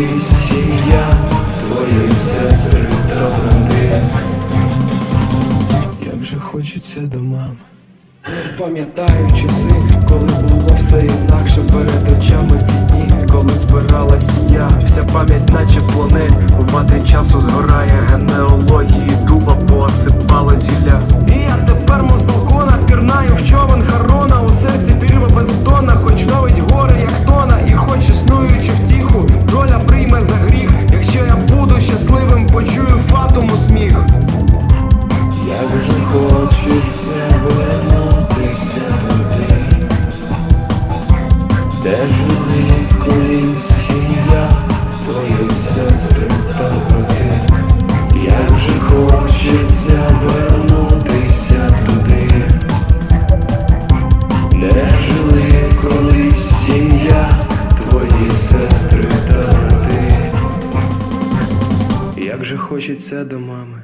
колись сім'я, твої сестри та. Як же хочеться до мами. Пам'ятаю часи, коли було все інакше перед очами ті дні, коли збиралась сім'я, вся пам'ять, наче фланель, у ватрі часу згорає генеалогії дуба, посипало зілля. І я тепер мов сміх. Як же хочеться вернутися туди, де жили сестри та брати. Як же хочеться до мами.